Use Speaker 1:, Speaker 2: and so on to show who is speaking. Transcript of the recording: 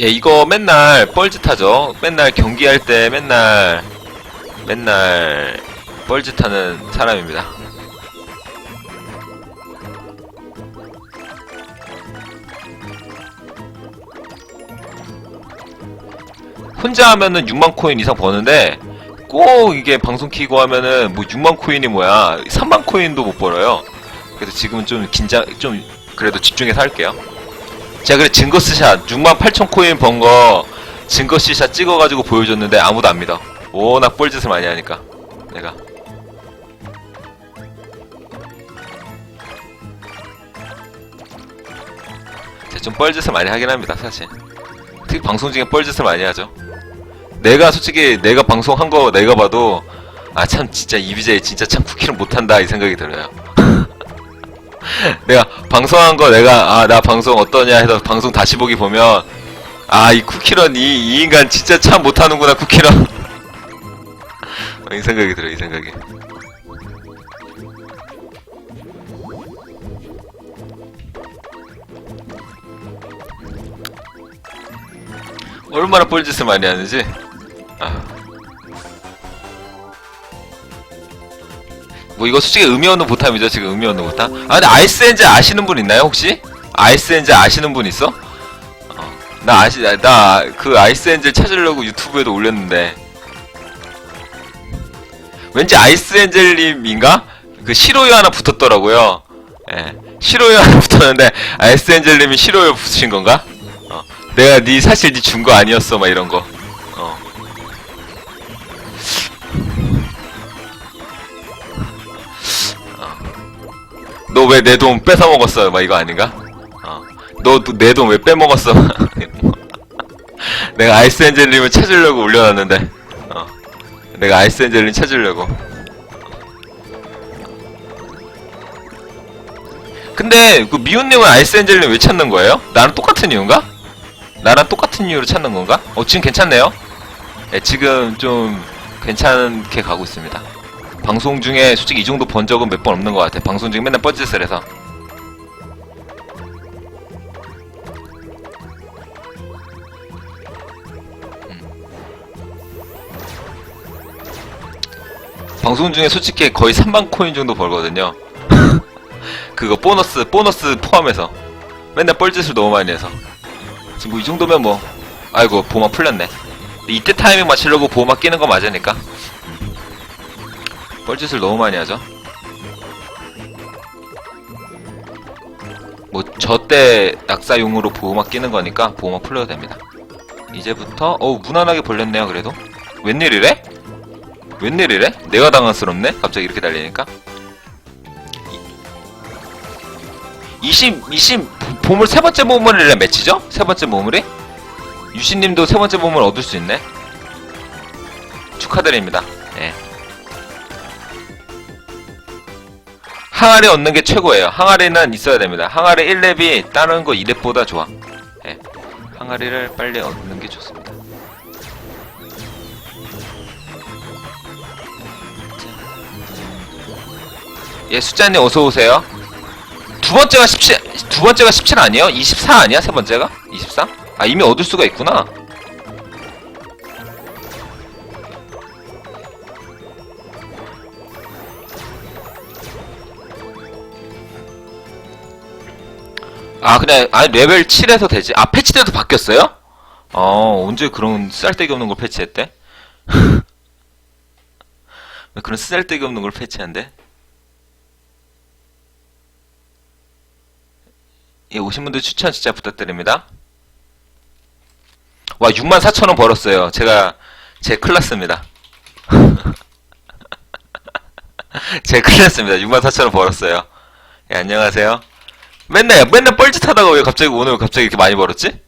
Speaker 1: 예, 이거 맨날 뻘짓하죠. 맨날 경기할 때 맨날 맨날 뻘짓하는 사람입니다. 혼자 하면은 6만 코인 이상 버는데 꼭 이게 방송 키고 하면은 뭐 6만 코인이 뭐야 3만 코인도 못 벌어요. 그래서 지금은 좀 긴장 좀 그래도 집중해서 할게요. 제가 그래 증거스샷 6만 8천 코인 번 거 증거스샷 찍어가지고 보여줬는데 아무도 안 믿어. 워낙 뻘짓을 많이 하니까 내가. 좀 뻘짓을 많이 하긴 합니다 사실. 특히 방송 중에 뻘짓을 많이 하죠. 내가 솔직히 내가 방송한 거 내가 봐도 아 참 진짜 이비제이 진짜 참 쿠키를 못한다 이 생각이 들어요. 내가 방송한 거 내가 아 나 방송 어떠냐 해서 방송 다시 보기 보면 아 이 쿠키런 이, 이 인간 진짜 참 못하는구나 쿠키런. 어, 이 생각이 들어 이 생각이. 얼마나 뻘짓을 많이 하는지? 아. 뭐 이거 솔직히 없는 보탐이죠 지금 없는 보탐 아 근데 아이스 엔젤 아시는 분 있나요 혹시? 아이스 엔젤 아시는 분 있어? 어, 나 아시 나 그 아이스 엔젤 찾으려고 유튜브에도 올렸는데 왠지 아이스 엔젤님인가? 그 시로유 하나 붙었더라고요 예 시로유 하나 붙었는데 아이스 엔젤님이 시로유 붙으신 건가? 어, 내가 네 사실 네 준 거 아니었어 막 이런 거 어. 너 왜 내 돈 뺏어 먹었어? 막 이거 아닌가? 어. 너내 돈 왜 빼먹었어? 내가 아이스 엔젤님을 찾으려고 올려놨는데, 어. 내가 아이스 엔젤님 찾으려고. 근데 그 미운님은 아이스 엔젤님 왜 찾는 거예요? 나랑 똑같은 이유인가? 나랑 똑같은 이유로 찾는 건가? 어 지금 괜찮네요. 예, 지금 좀 괜찮게 가고 있습니다. 방송 중에 솔직히 이 정도 번 적은 몇 번 없는 것 같아. 방송 중에 맨날 뻘짓을 해서. 음. 방송 중에 솔직히 거의 3만 코인 정도 벌거든요. 그거 보너스, 보너스 포함해서. 맨날 뻘짓을 너무 많이 해서. 지금 뭐 이 정도면 뭐, 아이고, 보마 풀렸네. 이때 타이밍 맞추려고 보마 끼는 거 맞으니까. 뻘짓을 너무 많이 하죠. 뭐 저 때 낙사용으로 보호막 끼는 거니까 보호막 풀려도 됩니다. 이제부터 어우 무난하게 벌렸네요 그래도. 웬일이래? 웬일이래? 내가 당황스럽네. 갑자기 이렇게 달리니까. 20 20 보물 세 번째 보물이란 매치죠? 세 번째 보물이? 유신님도 세 번째 보물 얻을 수 있네. 축하드립니다. 예. 항아리 얻는 게 최고예요. 항아리는 있어야 됩니다. 항아리 1렙이 다른 거 2렙보다 좋아. 예. 항아리를 빨리 얻는 게 좋습니다. 예, 숫자님 어서 오세요. 두 번째가 17, 두 번째가 17 아니에요? 24 아니야? 세 번째가? 24? 아, 이미 얻을 수가 있구나. 아, 그냥, 아, 레벨 7에서 되지. 아, 패치 때도 바뀌었어요? 어, 언제 그런 쓸데기 없는 걸 패치했대? 왜 그런 쓸데기 없는 걸 패치한대? 예, 오신 분들 추천 진짜 부탁드립니다. 와, 64,000원 벌었어요. 제가, 제 클났습니다. 제 클났습니다. 64,000원 벌었어요. 예, 안녕하세요. 맨날, 맨날 뻘짓하다가 왜 갑자기 오늘 갑자기 이렇게 많이 벌었지?